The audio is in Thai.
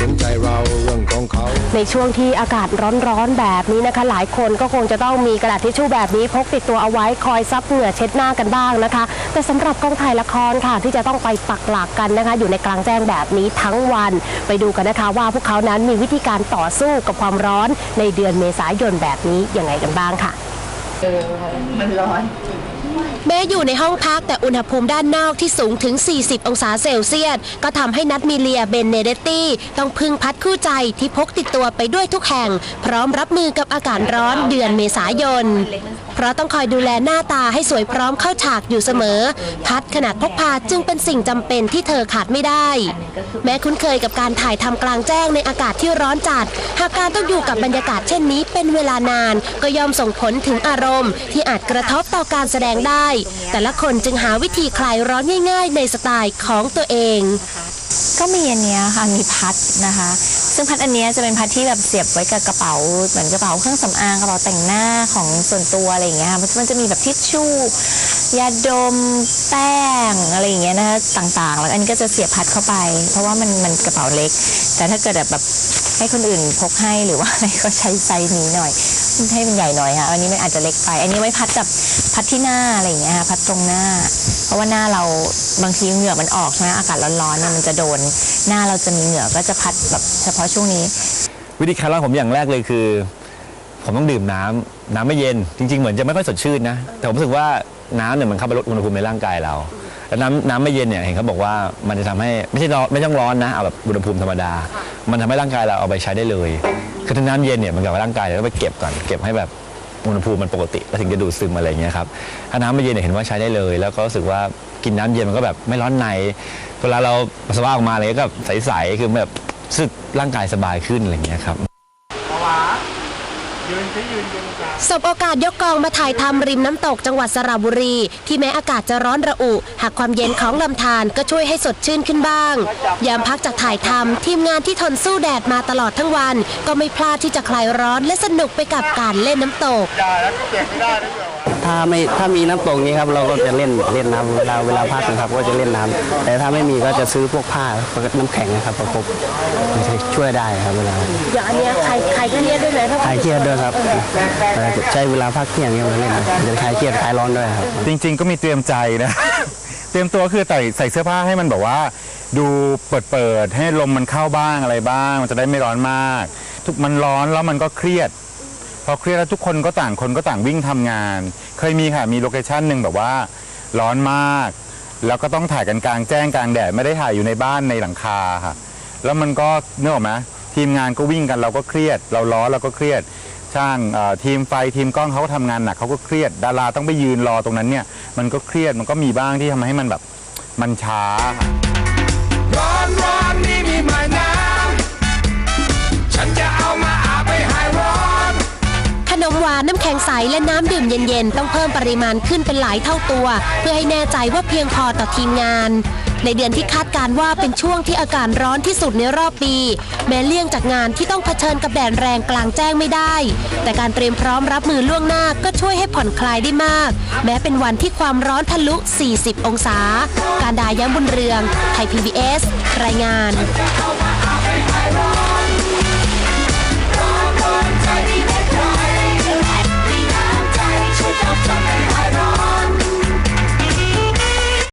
สนใจเราเรื่องของเขา ในช่วงที่อากาศร้อนๆแบบนี้นะคะ หลายคนก็คงจะต้องมีกระดาษทิชชู่แบบนี้พกติดตัวเอาไว้คอยซับเหงื่อเช็ดหน้ากันบ้างนะคะ แต่สำหรับกองถ่ายละครค่ะ ที่จะต้องไปปักหลักกันนะคะ อยู่ในกลางแจ้งแบบนี้ทั้งวัน ไปดูกันนะคะว่าพวกเขานั้นมีวิธีการต่อสู้กับความร้อนในเดือนเมษายนแบบนี้ยังไงกันบ้างค่ะ แม้อยู่ในห้องพักแต่อุณหภูมิด้านนอกที่สูงถึง 40 องศาเซลเซียส ก็ทำให้นัดมิเลียเบนเนเดตตี้ต้องพึ่งพัดคู่ใจที่พกติดตัวไปด้วยทุกแห่ง พร้อมรับมือกับอากาศร้อนเดือนเมษายน เพราะต้องคอยดูแลหน้าตาให้สวยพร้อมเข้าฉากอยู่เสมอ พัดขนาดพกพาจึงเป็นสิ่งจำเป็นที่เธอขาดไม่ได้ แม้คุ้นเคยกับการถ่ายทำกลางแจ้งในอากาศที่ร้อนจัด หากการต้องอยู่กับบรรยากาศเช่นนี้เป็นเวลานาน ก็ย่อมส่งผลถึงอารมณ์ ที่อาจกระทบต่อการแสดงได้ แต่ละคนจึงหาวิธีคลายร้อนง่าย ๆ ในสไตล์ของตัวเอง ก็มีอันเนี้ยค่ะมีพัดนะคะ ซึ่งพัดอันเนี้ยจะเป็นพัดที่แบบเสียบไว้กับกระเป๋าเหมือนกระเป๋าเครื่องสำอางกระเป๋าแต่งหน้าของส่วนตัวอะไรอย่างเงี้ยค่ะมันจะมีแบบทิชชู่ยาดมแป้งอะไรอย่างเงี้ยนะคะต่างๆ แล้วอันนี้ก็จะเสียบพัดเข้าไป เพราะว่ามันมันกระเป๋าเล็ก แต่ถ้าเกิดแบบให้คนอื่นพกให้หรือว่าอะไรก็ใช้ไซส์นี้หน่อย ให้มันใหญ่หน่อยค่ะอันนี้มันอาจจะเล็กไป อันนี้ไว้พัดกับพัดที่หน้าอะไรอย่างเงี้ยค่ะพัดตรงหน้า เพราะว่าหน้าเราบางทีเหงื่อมันออกใช่ไหมอากาศร้อนๆเนี่ยมันจะโดน หน้าเราจะมีเหงื่อก็จะพัดแบบเฉพาะช่วงนี้ วิธีคลายร้อนผมอย่างแรกเลยคือ ผมต้องดื่มน้ำน้ำไม่เย็น จริง ๆ เหมือนจะไม่ค่อยสดชื่นนะ แต่ผมรู้สึกว่าน้ำเนี่ยมันเข้าไปลดอุณหภูมิในร่างกายเราแล้วน้ำน้ำไม่เย็นเนี่ยเห็นเขาบอกว่ามันจะทำให้ไม่ใช่ร้อนไม่ต้องร้อนนะเอาแบบอุณหภูมิธรรมดา มันทำให้ร่างกายเราเอาไปใช้ได้เลย คือถ้าน้ำเย็นเนี่ยมันกับร่างกายเราต้องไปเก็บก่อนเก็บให้แบบอุณหภูมิมันปกติแล้วถึงจะดูดซึมอะไรอย่างเงี้ยครับถ้าน้ำไม่เย็นเนี่ยเห็นว่าใช้ได้เลย แล้วก็รู้สึกว่ากินน้ำเย็นมันก็แบบไม่ร้อนในเวลาเราปัสสาวะออกมาอะไรก็ใสๆคือแบบรู้สึกร่างกายสบายขึ้นอะไรอย่างเงี้ยครับ สบโอกาสยกกองมาถ่ายทำริมน้ำตกจังหวัดสระบุรี ที่แม้อากาศจะร้อนระอุ หากความเย็นของลำธารก็ช่วยให้สดชื่นขึ้นบ้าง ยามพักจากถ่ายทำทีมงานที่ทนสู้แดดมาตลอดทั้งวัน ก็ไม่พลาดที่จะคลายร้อนและสนุกไปกับการเล่นน้ำตก ถ้าไม่ถ้ามีน้ำตกนี้ครับเราก็จะเล่นเล่นน้ำเวลาเวลาพักนะครับก็จะเล่นน้ำแต่ถ้าไม่มีก็จะซื้อพวกผ้าพวกน้ำแข็งนะครับประกบมันจะช่วยได้ครับเวลาอย่างอันเนี้ยใครใครเครียดด้วยไหมถ้าคลายเครียดด้วยครับใช้เวลาพักเที่ยงเนี่ยมาเล่นนะจะคลายเครียดคลายร้อนด้วยครับ จริง ๆ ก็มีเตรียมใจนะเตรียมตัวคือใส่ใส่เสื้อผ้าให้มันแบบว่า ดูเปิดเปิดๆให้ลมมันเข้าบ้างอะไรบ้าง มันจะได้ไม่ร้อนมากทุกมันร้อนแล้วมันก็เครียดพอเครียดแล้วทุกคนก็ต่างคนก็ต่างวิ่งทำงาน เคยมีค่ะมีโลเคชั่นหนึ่งแบบว่าร้อนมาก แล้วก็ต้องถ่ายกันกลางแจ้งกลางแดดไม่ได้ถ่ายอยู่ในบ้านในหลังคาค่ะ แล้วมันก็เนื้ออกไหมทีมงานก็วิ่งกันเราก็เครียด เราร้อนเราก็เครียดช่างทีมไฟทีมกล้องเขาก็ทำงานหนักเขาก็เครียด ดาราต้องไปยืนรอตรงนั้นเนี่ย มันก็เครียดมันก็มีบ้างที่ทำให้มันแบบมันช้าค่ะานน้ำแข็งใสและน้ำดื่มเย็นๆ ต้องเพิ่มปริมาณขึ้นเป็นหลายเท่าตัว เพื่อให้แน่ใจว่าเพียงพอต่อทีมงาน ในเดือนที่คาดการว่าเป็นช่วงที่อากาศร้อนที่สุดในรอบปี แม้เลี่ยงจากงานที่ต้องเผชิญกับแดดแรงกลางแจ้งไม่ได้ แต่การเตรียมพร้อมรับมือล่วงหน้าก็ช่วยให้ผ่อนคลายได้มาก แม้เป็นวันที่ความร้อนทะลุ 40 องศา การดาย้ำบุญเรือง ไทย PBS รายงาน